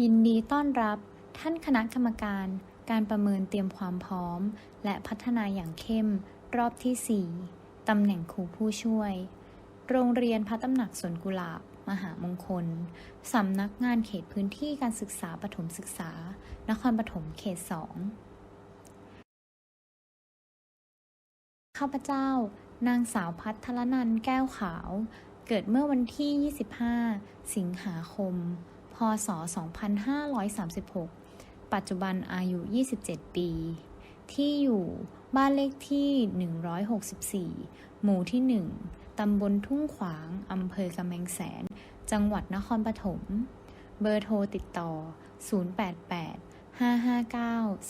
ยินดีต้อนรับท่านคณะกรรมการ การประเมินเตรียมความพร้อม และพัฒนาอย่างเข้ม รอบที่ 4 ตำแหน่งครูผู้ช่วย โรงเรียนพระตำหนักสวนกุหลาบ มหามงคล สำนักงานเขตพื้นที่การศึกษาปฐมศึกษา นครปฐมเขต 2 ข้าพเจ้านางสาวพัทรนันแก้วขาว เกิดเมื่อวันที่ 25 สิงหาคม ศ 2536 ปัจจุบันอายุ 27 ปี ที่อยู่บ้านเลขที่ 164 หมู่ที่ 1 ตำบลทุ่งขวาง อำเภอกำแพงแสน จังหวัดนครปฐม เบอร์โทรติดต่อ 088 559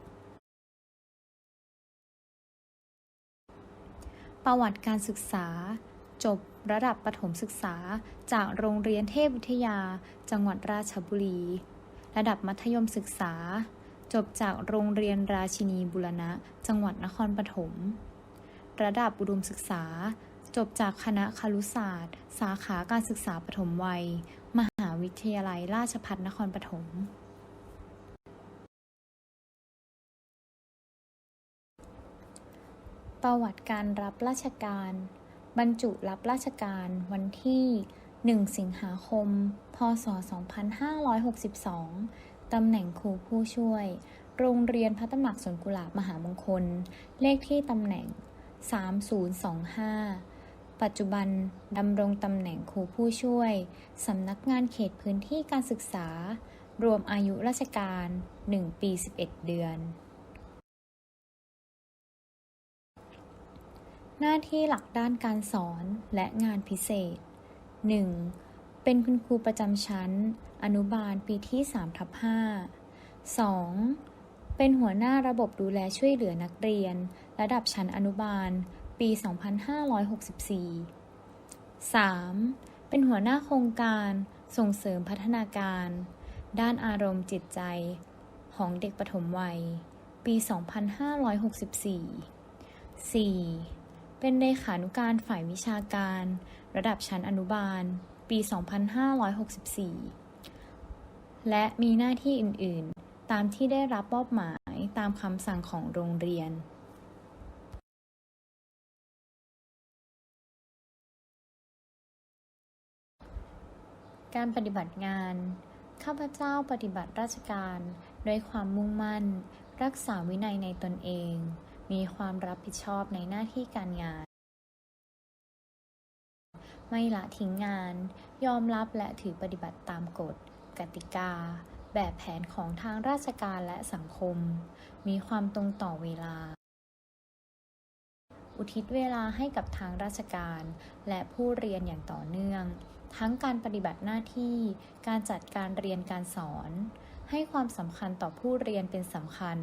2426ประวัติการศึกษา จบ ระดับประถมศึกษา จากโรงเรียนเทพวิทยา จังหวัดราชบุรี ระดับมัธยมศึกษา จบจากโรงเรียนราชินีบุรณะ จังหวัดนครปฐม ระดับอุดมศึกษา จบจากคณะครุศาสตร์ สาขาการศึกษาปฐมวัย มหาวิทยาลัยราชภัฏนครปฐมประวัติการรับราชการ บรรจุรับราชการวันที่ 1 สิงหาคม พศ 2562 ตำแหน่งครูผู้ช่วย โรงเรียนพระตำหนักสวนกุหลาบมหามงคล เลขที่ตำแหน่ง 3025 ปัจจุบันดำรงตำแหน่งครูผู้ช่วย สำนักงานเขตพื้นที่การศึกษา รวมอายุราชการ 1 ปี 11 เดือน หน้าที่หลักด้านการสอนและงานพิเศษ 1. เป็นคุณครูประจำชั้น อนุบาลปีที่3ทับ5 2. เป็นหัวหน้าระบบดูแลช่วยเหลือนักเรียน ระดับชั้นอนุบาล ปี 2564 3. เป็นหัวหน้าโครงการส่งเสริมพัฒนาการ ด้านอารมณ์จิตใจ ของเด็กปฐมวัย ปี 2564 4. เป็นเลขานุการฝ่ายวิชาการ ระดับชั้นอนุบาล ปี 2564 และมีหน้าที่อื่น ๆ ตามที่ได้รับมอบหมายตามคำสั่งของโรงเรียนการปฏิบัติงาน ข้าพเจ้าปฏิบัติราชการ ด้วยความมุ่งมั่น รักษาวินัยในตนเอง มีความรับผิดชอบในหน้าที่การงาน ไม่ละทิ้งงาน ยอมรับและถือปฏิบัติตามกฎ กติกา แบบแผนของทางราชการและสังคม มีความตรงต่อเวลา อุทิศเวลาให้กับทางราชการ และผู้เรียนอย่างต่อเนื่อง ทั้งการปฏิบัติหน้าที่ การจัดการเรียนการสอนให้ความสำคัญต่อผู้เรียนเป็นสำคัญ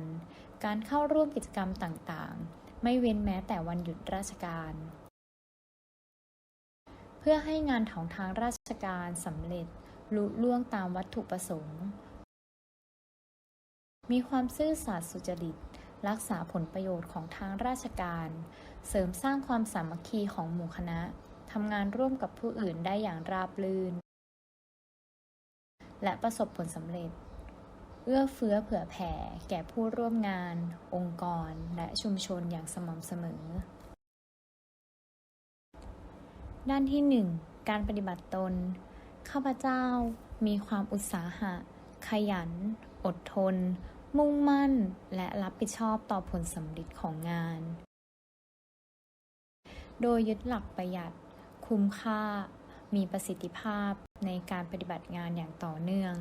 การเข้าร่วมกิจกรรมต่างๆ ไม่เว้นแม้แต่วันหยุดราชการ เพื่อให้งานของทางราชการสำเร็จลุล่วงตามวัตถุประสงค์ มีความซื่อสัตย์สุจริต รักษาผลประโยชน์ของทางราชการ เสริมสร้างความสามัคคีของหมู่คณะทำงานร่วมกับผู้อื่นได้อย่างราบรื่น และประสบผลสำเร็จ เอื้อเฟื้อเผื่อแผ่ แก่ผู้ร่วมงาน องค์กร และชุมชนอย่างสม่ำเสมอ ด้านที่ 1 การปฏิบัติตน ข้าพเจ้ามีความอุตสาหะ ขยัน อดทน มุ่งมั่น และรับผิดชอบต่อผลสำเร็จของงาน โดยยึดหลักประหยัด คุ้มค่า มีประสิทธิภาพในการปฏิบัติงานอย่างต่อเนื่อง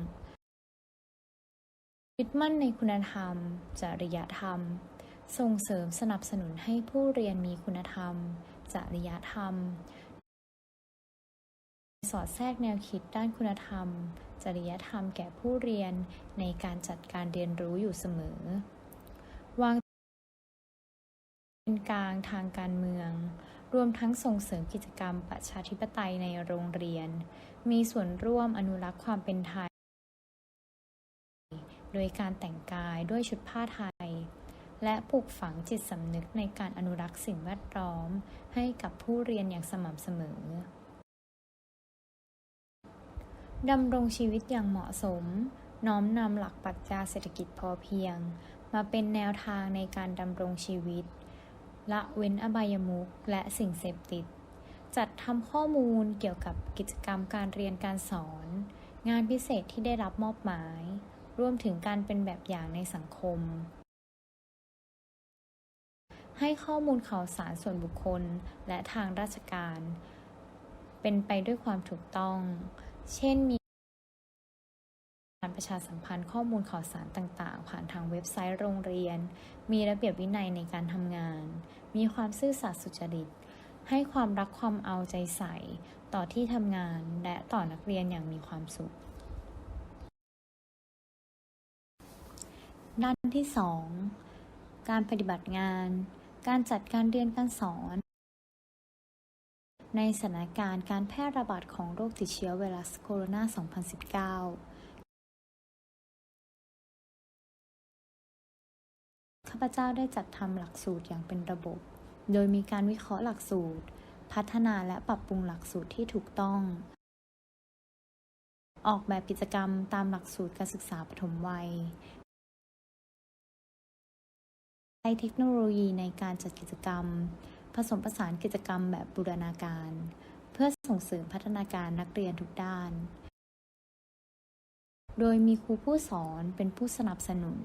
ยึดมั่นในคุณธรรม จริยธรรม ส่งเสริมสนับสนุนให้ผู้เรียนมีคุณธรรม จริยธรรม สอดแทรกแนวคิดด้านคุณธรรม จริยธรรมแก่ผู้เรียนในการจัดการเรียนรู้อยู่เสมอ วางเป็นกลางทางการเมือง รวมทั้งส่งเสริมกิจกรรมประชาธิปไตยในโรงเรียน มีส่วนร่วมอนุรักษ์ความเป็นไทย โดยการแต่งกายด้วยชุดผ้าไทย และปลูกฝังจิตสำนึกในการอนุรักษ์สิ่งแวดล้อม ให้กับผู้เรียนอย่างสม่ำเสมอดำรงชีวิตอย่างเหมาะสม น้อมนำหลักปรัชญาเศรษฐกิจพอเพียง มาเป็นแนวทางในการดำรงชีวิต ละเว้นอบายมุขและสิ่งเสพติด จัดทำข้อมูลเกี่ยวกับกิจกรรมการเรียนการสอน งานพิเศษที่ได้รับมอบหมาย รวมถึงการเป็นแบบอย่างในสังคม ให้ข้อมูลข่าวสารส่วนบุคคลและทางราชการ เป็นไปด้วยความถูกต้อง เช่นมีการประชาสัมพันธ์ข้อมูลข่าวสารต่าง ๆ ผ่านทางเว็บไซต์โรงเรียน มีระเบียบวินัยในการทำงาน มีความซื่อสัตย์สุจริต ให้ความรักความเอาใจใส่ ต่อที่ทำงานและต่อนักเรียนอย่างมีความสุข ด้านที่ 2 การปฏิบัติงาน การจัดการเรียนการสอน ในสถานการณ์การแพร่ระบาดของโรคติดเชื้อไวรัสโคโรนา 2019 ข้าพเจ้าได้จัดทำหลักสูตรอย่างเป็นระบบ โดยมีการวิเคราะห์หลักสูตร พัฒนาและปรับปรุงหลักสูตรที่ถูกต้อง ออกแบบกิจกรรมตามหลักสูตรการศึกษาปฐมวัย ช้เทคโนโลยีในการจัดกิจกรรม ผสมผสานกิจกรรมแบบบูรณาการ เพื่อส่งเสริมพัฒนาการนักเรียนทุกด้าน โดยมีครูผู้สอนเป็นผู้สนับสนุน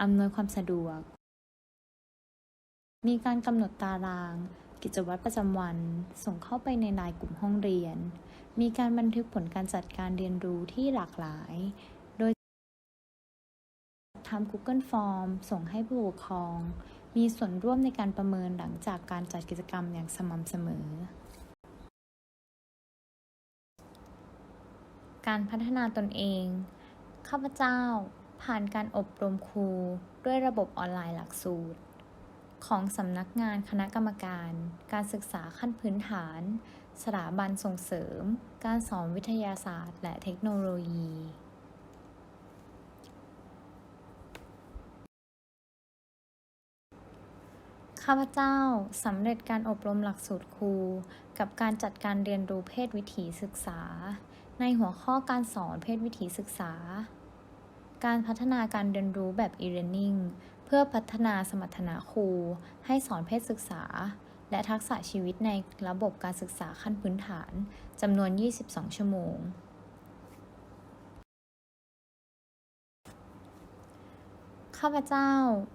อำนวยความสะดวก มีการกำหนดตาราง กิจวัตรประจำวัน ส่งเข้าไปในไลน์กลุ่มห้องเรียน มีการบันทึกผลการจัดการเรียนรู้ที่หลากหลาย ทำ Google Form ส่งให้ผู้ปกครอง มีส่วนร่วมในการประเมินหลังจากการจัดกิจกรรมอย่างสม่ำเสมอ การพัฒนาตนเอง ข้าพเจ้า ผ่านการอบรมครู ด้วยระบบออนไลน์หลักสูตร ของสำนักงานคณะกรรมการ การศึกษาขั้นพื้นฐาน สถาบันส่งเสริม การสอนวิทยาศาสตร์ และเทคโนโลยี ข้าพเจ้าสำเร็จการอบรมหลักสูตรครู กับการจัดการเรียนรู้เพศวิถีศึกษา ในหัวข้อการสอนเพศวิถีศึกษา การพัฒนาการเรียนรู้แบบ e-learning เพื่อพัฒนาสมรรถนะครู ให้สอนเพศศึกษา และทักษะชีวิตในระบบการศึกษาขั้นพื้นฐานจำนวน 22 ชั่วโมง ข้าพเจ้า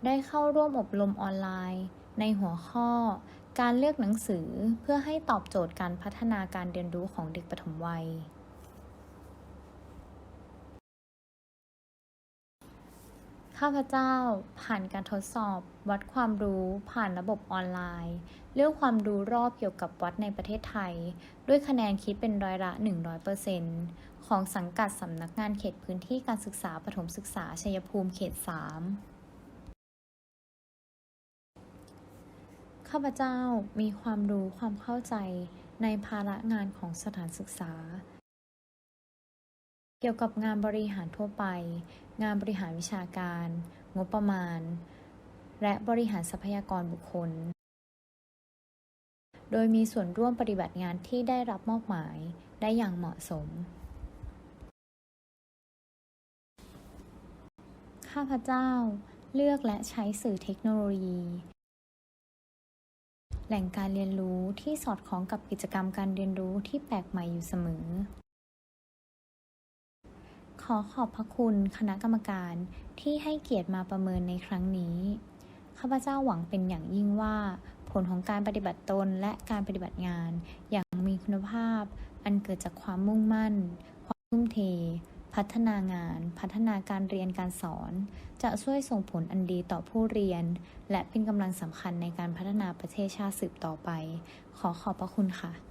ได้เข้าร่วมอบรมออนไลน์ ในหัวข้อ การเลือกหนังสือเพื่อให้ตอบโจทย์การพัฒนาการเรียนรู้ของเด็กปฐมวัย ข้าพเจ้าผ่านการทดสอบ วัดความรู้ผ่านระบบออนไลน์ เรื่องความรู้รอบเกี่ยวกับวัดในประเทศไทย ด้วยคะแนนคิดเป็นร้อยละ 100%ของสังกัดสำนักงานเขตพื้นที่การศึกษาปฐมศึกษาชัยภูมิเขต 3 ข้าพเจ้ามีความรู้ความเข้าใจในภาระงานของสถานศึกษา เกี่ยวกับงานบริหารทั่วไป งานบริหารวิชาการ งบประมาณ และบริหารทรัพยากรบุคคล โดยมีส่วนร่วมปฏิบัติงานที่ได้รับมอบหมายได้อย่างเหมาะสม ข้าพเจ้าเลือกและใช้สื่อเทคโนโลยี แหล่งการเรียนรู้ที่สอดคล้องกับกิจกรรมการเรียนรู้ที่แปลกใหม่อยู่เสมอ ขอขอบพระคุณคณะกรรมการที่ให้เกียรติมาประเมินในครั้งนี้ ข้าพเจ้าหวังเป็นอย่างยิ่งว่า ผลของการปฏิบัติตนและการปฏิบัติงานอย่างมีคุณภาพ อันเกิดจากความมุ่งมั่น ความทุ่มเท พัฒนางาน พัฒนาการเรียนการสอน จะช่วยส่งผลอันดีต่อผู้เรียน และเป็นกำลังสำคัญในการพัฒนาประเทศชาติสืบต่อไป ขอขอบพระคุณค่ะ